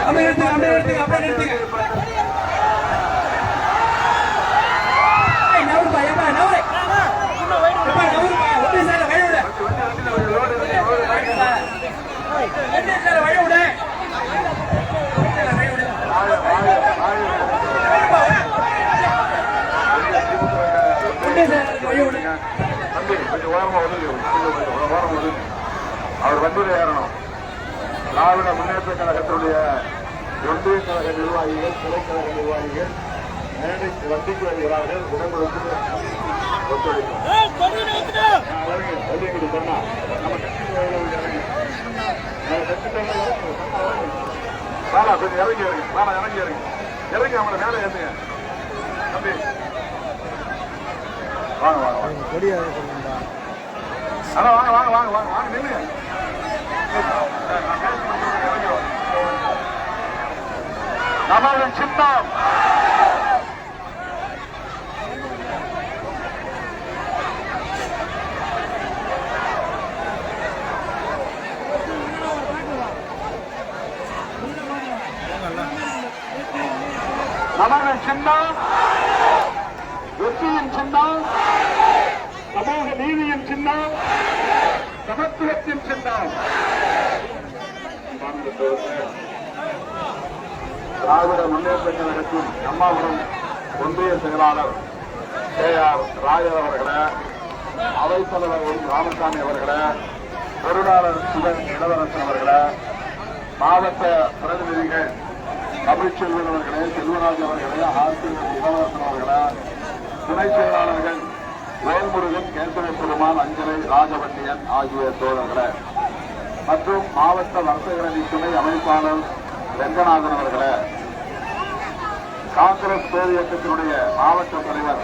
அப்படியே எடுத்துங்க அப்படியே எடுத்துங்க அப்படியே எடுத்துங்க ஏய், கொஞ்சம் ஓரமா ஒதுங்க கொஞ்சம் ஓரம் ஒதுங்க அவர் வண்டியில ஏறணும். திராவிட முன்னேற்ற கழகத்தினுடைய ஒன்றிய கழக நிர்வாகிகள் துணைக்கழக நிர்வாகிகள் மேடைக்கு வண்டிக்கு வருகிறார்கள். உடம்பு வந்து ஒத்துழைக்கும் சொன்னா நம்ம. வாடா, கொஞ்சம் இறங்கி இறங்கி. வாடா இறங்கி இறங்கி. இறங்கி அவங்கள மேலே ஏற்றுங்க தம்பி. வாங்க வாங்க வாங்க. அதான் வாங்க வாங்க வாங்க வாங்க வாங்க நில்லுங்க. நமது சின்னம் நமது சின்னம் வெற்றியின் சின்னம் சமூக நீதியின் சின்னம் சமத்துவத்தின் சின்னம். திராவிட முன்னேற்ற கழகத்தின் அம்மாபுரம் ஒன்றிய செயலாளர் கே ஆர் ராஜர் அவர்களே அவைத்தலைவர் எம் ராமசாமி அவர்களை பொருளாளர் சுதன் இளவரசன் அவர்களை மாவட்ட பிரதிநிதிகள் தமிழ்ச்செல்வன் அவர்களே செல்வராஜ் அவர்களே ஆசிரியர் இளவரசன் அவர்களே துணை செயலாளர்கள் வேல்முருகன் கேசவ பெருமாள் அஞ்சலை ராஜவண்டியன் ஆகிய தோழர்களே மற்றும் மாவட்ட வர்த்தகரணி துணை அமைப்பாளர் ரெங்கநாதன் அவர்களே காங்கிரஸ் பேர் இயக்கத்தினுடைய மாவட்ட தலைவர்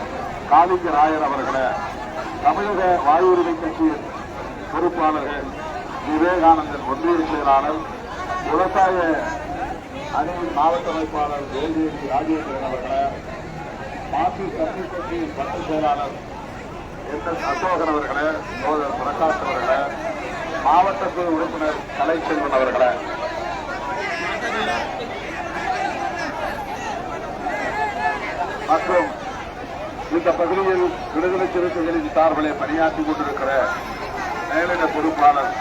காலிங்க ராயர் அவர்களே தமிழக வாயுரிமை கட்சியின் பொறுப்பாளர்கள் விவேகானந்தன் ஒன்றிய செயலாளர் விவசாய அணியின் மாவட்ட அமைப்பாளர் வேல்வேலி ராஜேந்திரன் அவர்களே மார்க்சிஸ்ட் கம்யூனிஸ்ட் கட்சியின் பட்டு செயலாளர் என் அசோகன் அவர்களே சோதர் பிரகாஷ் அவர்களே மாவட்ட குழு உறுப்பினர் கலைச்செல்வன் அவர்களே. மற்றும் இந்த பகுதியில் விடுதலை சிறுத்தைகளின் சார்பிலே பணியாற்றிக் கொண்டிருக்கிற மேலிட பொறுப்பாளர்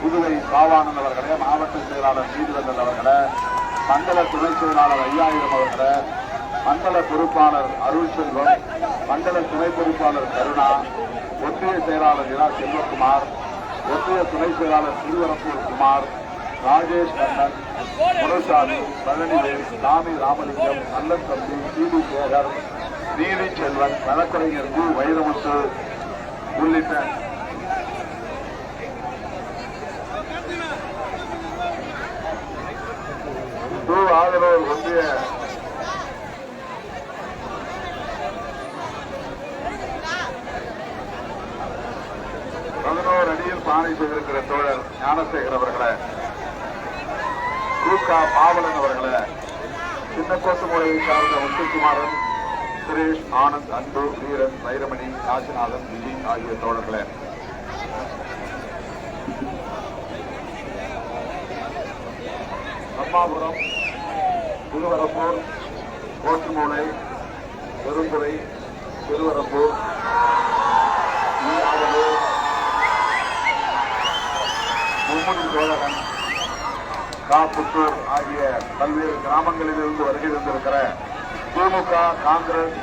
புதுவை பாவானந்த் அவர்களே மாவட்ட செயலாளர் நீதிவந்தன் அவர்களே மண்டல துணை செயலாளர் ஐயாயிரம் அவர்களே மண்டல பொறுப்பாளர் அருள் செல்வம் மண்டல துணை பொறுப்பாளர் கருணா ஒன்றிய செயலாளர் இரா செல்வகுமார் ஒன்றிய துணை செயலாளர் திருவரப்பூர் குமார் ராஜேஷ் கண்ணன் முரசாமி பழனிவேல் சாமி ராமலிங்கம் நல்லன் தம்பி டிடி சேகர் நீதி செல்வன் வழக்கறிஞர் கு வைரமுத்து உள்ளிட்ட கு. ஆதரவு ஒன்றிய சாணி செய்திருக்கிற தோழர் ஞானசேகர் அவர்களை கூக்கா பாவலன் அவர்களை சின்ன கோசமூலையை சார்ந்த முத்துக்குமாரன் சுரேஷ் ஆனந்த் அன்பு வீரன் வைரமணி காசிநாதன் விஜய் ஆகிய தோழர்களே. அம்மாபுரம் திருவரப்பூர் கோட்டுமூலை பெரும்புரை திருவரப்பூர் காப்புத்தூர் ஆகிய பல்வேறு கிராமங்களில் இருந்து வருகை தந்திருக்கிற திமுக காங்கிரஸ்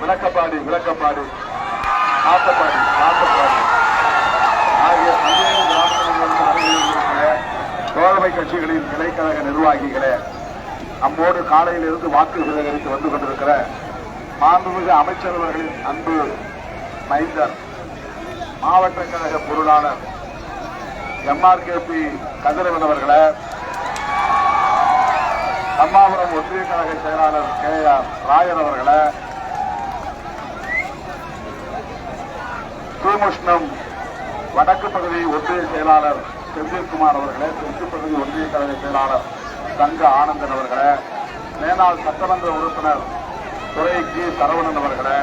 விளக்கப்பாடி விளக்கப்பாடி காத்தப்பாடி காத்தப்பாடி ஆகிய பல்வேறு கிராமங்களிலிருந்து வருகை தந்திருக்கிற தோழமை கட்சிகளின் கிளைக்கழக நிர்வாகிகளே நம்மோடு காலையில் இருந்து வாக்கு சேகரித்து வந்து கொண்டிருக்கிற மாண்புமிகு அமைச்சர் அவர்களின் அன்பு மைந்தர் மாவட்ட கழக பொருளாளர் எம்ஆர்கேபி கதிரவன் அவர்களை அம்மாபுரம் ஒன்றிய கழக செயலாளர் கே ஆர் ராயர் அவர்களை ஸ்ரீமுஷ்ணம் வடக்கு பகுதி ஒன்றிய செயலாளர் செந்தில்குமார் அவர்களை தெற்கு பகுதி ஒன்றிய கழக செயலாளர் தங்க ஆனந்தன் அவர்களை மேனாள் சட்டமன்ற உறுப்பினர் துறை கி. சரவணன் அவர்களை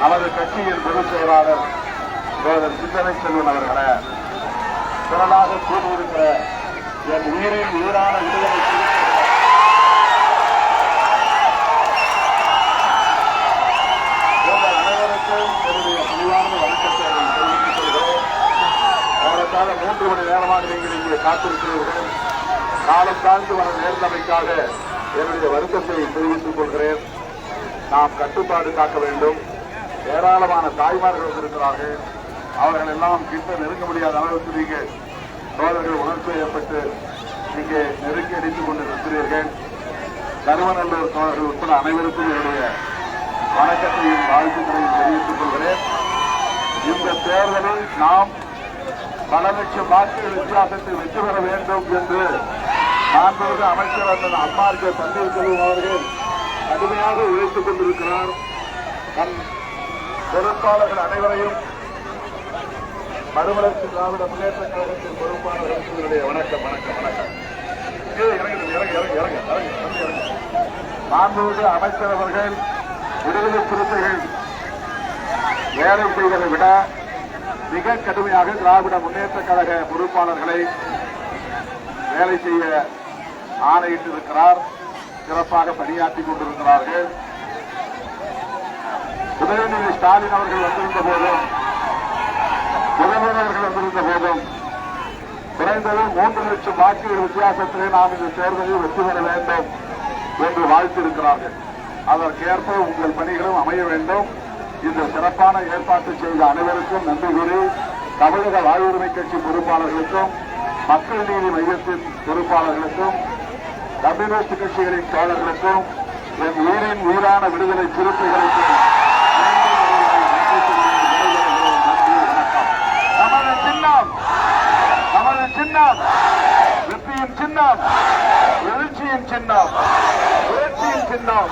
நமது கட்சியின் பொதுச் செயலாளர் சிந்தனை செல்வன் அவர்களை திரளாக கூறியிருக்கிற என் உயிரின் உயிரான விடுதலை அனைவருக்கும் என்னுடைய பணிவார்ந்த வணக்கத்தை தெரிவித்துக் கொள்கிறேன். அவருக்காக மூன்று மணி நேரமாக நீங்கள் இங்கே காத்திருக்கிறீர்கள். காலம் தாழ்ந்து வர நேர்ந்தமைக்காக என்னுடைய வருத்தத்தை தெரிவித்துக் கொள்கிறேன். நாம் கட்டுப்பாடு காக்க வேண்டும். ஏராளமான தாய்மார்கள் வந்திருக்கிறார்கள் அவர்கள் எல்லாம் கிட்ட நெருங்க முடியாத அளவுக்கு நீங்கள் தோழர்கள் உணர்ச்சி ஏற்பட்டு இங்கே நெருக்கி அடித்துக் கொண்டு நிற்கிறீர்கள். கருவநல்லூர் தோழர்கள் உட்பட அனைவருக்கும் என்னுடைய வணக்கத்தையும் வாழ்த்துக்களையும் தெரிவித்துக் கொள்கிறேன். இந்த தேர்தலில் நாம் பல லட்சம் வாக்குகள் வித்தியாசத்தில் வெற்றி பெற வேண்டும் என்று மாண்புமிகு அமைச்சர் அண்ணன் அம்மார்கே பன்னீர்செல்வம் அவர்கள் கடுமையாக உழைத்துக் கொண்டிருக்கிறார். தன் பொறுப்பாளர்கள் அனைவரையும் மறுமலர்ச்சி திராவிட முன்னேற்ற கழகத்தின் பொறுப்பாளர்களுக்கு வணக்கம் வணக்கம் வணக்கம். மாண்புமிகு அமைச்சர் அவர்கள் விடுதலை சிறுத்தைகள் வேலை செய்வதை விட மிக கடுமையாக திராவிட முன்னேற்ற கழக பொறுப்பாளர்களை வேலை செய்ய ஆணையிட்டிருக்கிறார். சிறப்பாக பணியாற்றிக் கொண்டிருக்கிறார்கள். உதயநிதி ஸ்டாலின் அவர்கள் வந்திருந்த போதும் முதல்வர் வந்திருந்த போதும் குறைந்தது மூன்று லட்சம் வாக்குகள் வித்தியாசத்திலே நாம் இந்த தேர்தலில் வெற்றி பெற வேண்டும் என்று வாழ்த்திருக்கிறார்கள் அதற்கேற்ப உங்கள் பணிகளும் அமைய வேண்டும். இந்த சிறப்பான ஏற்பாட்டு செய்த அனைவருக்கும் நன்றி கூறி தமிழக வாழ்வுரிமை கட்சி பொறுப்பாளர்களுக்கும் மக்கள் நீதி மையத்தின் பொறுப்பாளர்களுக்கும் கம்யூனிஸ்ட் கட்சிகளின் தோழர்களுக்கும் என் உயிரின் உயிரான விடுதலை சிறுத்தைகளுக்கும் நன்றி வணக்கம் நமது சின்னம் நமது சின்னம் வெற்றியின் சின்னம் எழுச்சியின் சின்னம் புரட்சியின் சின்னம்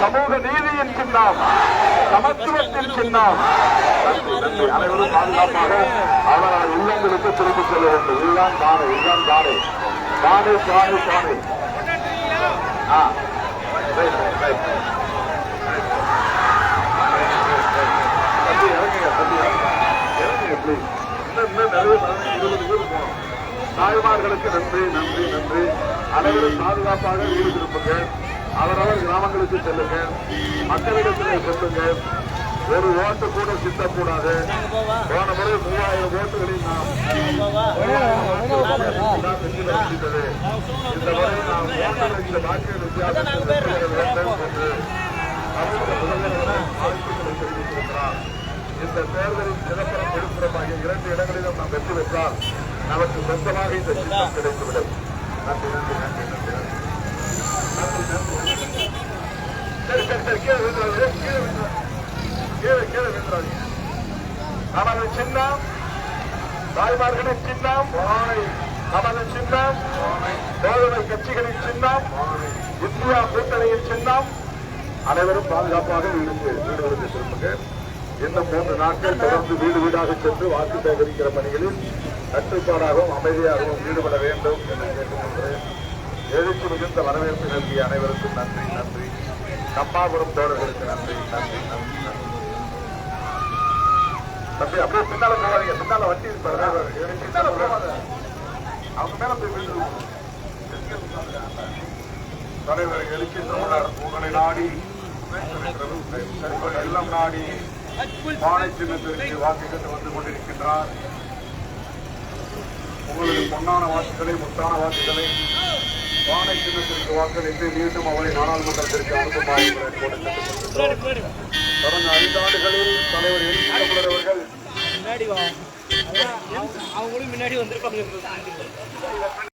சமூக நீதியின் சின்னம் சமத்துவத்தின் சின்னம் அனைவரும் பாதுகாப்பாக அவரால் இல்லங்களுக்கு திரும்பிச் செல்ல வேண்டும். இதுதான் தானே இதுதான் தானே தானே தானே தானே ஆ. ரைட் ரைட் ரைட் இறங்குங்க இறங்குங்க. இன்னும் இன்னும் நிறைய இருபது பேர் போகணும். தாய்மார்களுக்கு நன்றி நன்றி நன்றி. அனைவரும் பாதுகாப்பாக வீடு அவரவர் கிராமங்களுக்கு செல்லுங்கள் மக்களிடத்தில் சொல்லுங்கள் ஒரு ஓட்டு கூட சித்தக்கூடாது போன முறை மூவாயிரம் ஓட்டுகளில் நாம் தான் வெற்றி பெற இந்த முறை நாம் மூன்று லட்சம் வாக்குகள் வித்தியாசத்தில் வெற்றி பெற வேண்டும் என்று தமிழக முதல்வர் வாழ்த்துக்களை தெரிவித்திருக்கிறார் இந்த தேர்தலில் நிலப்பரம் விழுப்புரம் ஆகிய இரண்டு இடங்களிலும் நாம் வெற்றி பெற்றால் நமக்கு சொந்தமாக இந்த சின்னம் கிடைத்துவிடும். நன்றி நன்றி நன்றி நன்றி. சரி சரி சரி கீழே விழுந்துடாது கீழே விழுந்துடாது கீழே கீழே விழுந்துடாதீங்க நமது சின்னம் தாய்மார்களின் சின்னம் நமது சின்னம் தோழமை கட்சிகளின் சின்னம் இந்தியா கூட்டணியின் சின்னம் அனைவரும் பாதுகாப்பாக வீடுக்கு வீடுகளுக்கு திரும்புங்கள் இன்னும் மூன்று நாட்கள் தொடர்ந்து வீடு வீடாக சென்று வாக்கு சேகரிக்கிற பணிகளில் கட்டுப்பாடாகவும் அமைதியாகவும் ஈடுபட வேண்டும் என கேட்டுக்கொள்கிறேன். எழுச்சி மிகுந்த வரவேற்பு நல்கிய அனைவருக்கும் நன்றி நன்றி. கம்மாபுரம் தோழர்களுக்கு நன்றி நன்றி நன்றி தம்பி அப்படியே பின்னால போவாதீங்க பின்னால வண்டி இருப்பாரு பின்னால போகாத. அவங்க மேல போய் விழுந்து தலைவர் எழுச்சி தமிழர் உங்களை நாடி. எல்லாம் நாடி. பானை சின்னத்திற்கு வாக்குகள் வந்து கொண்டிருக்கின்றார். உங்களுக்கு பொன்னான வாக்குகளை முத்தான வாக்குகளை வானை சின்னத்திற்கு வாக்களித்து மீண்டும் அவரை நாடாளுமன்றத்திற்கு அனுப்புமாறு உங்களை கேட்டுக்கொள்கிறோம். கடந்த தலைவர் தமிழர் அவர்கள் முன்னாடி அவங்களும் முன்னாடி வந்திருப்பாங்க.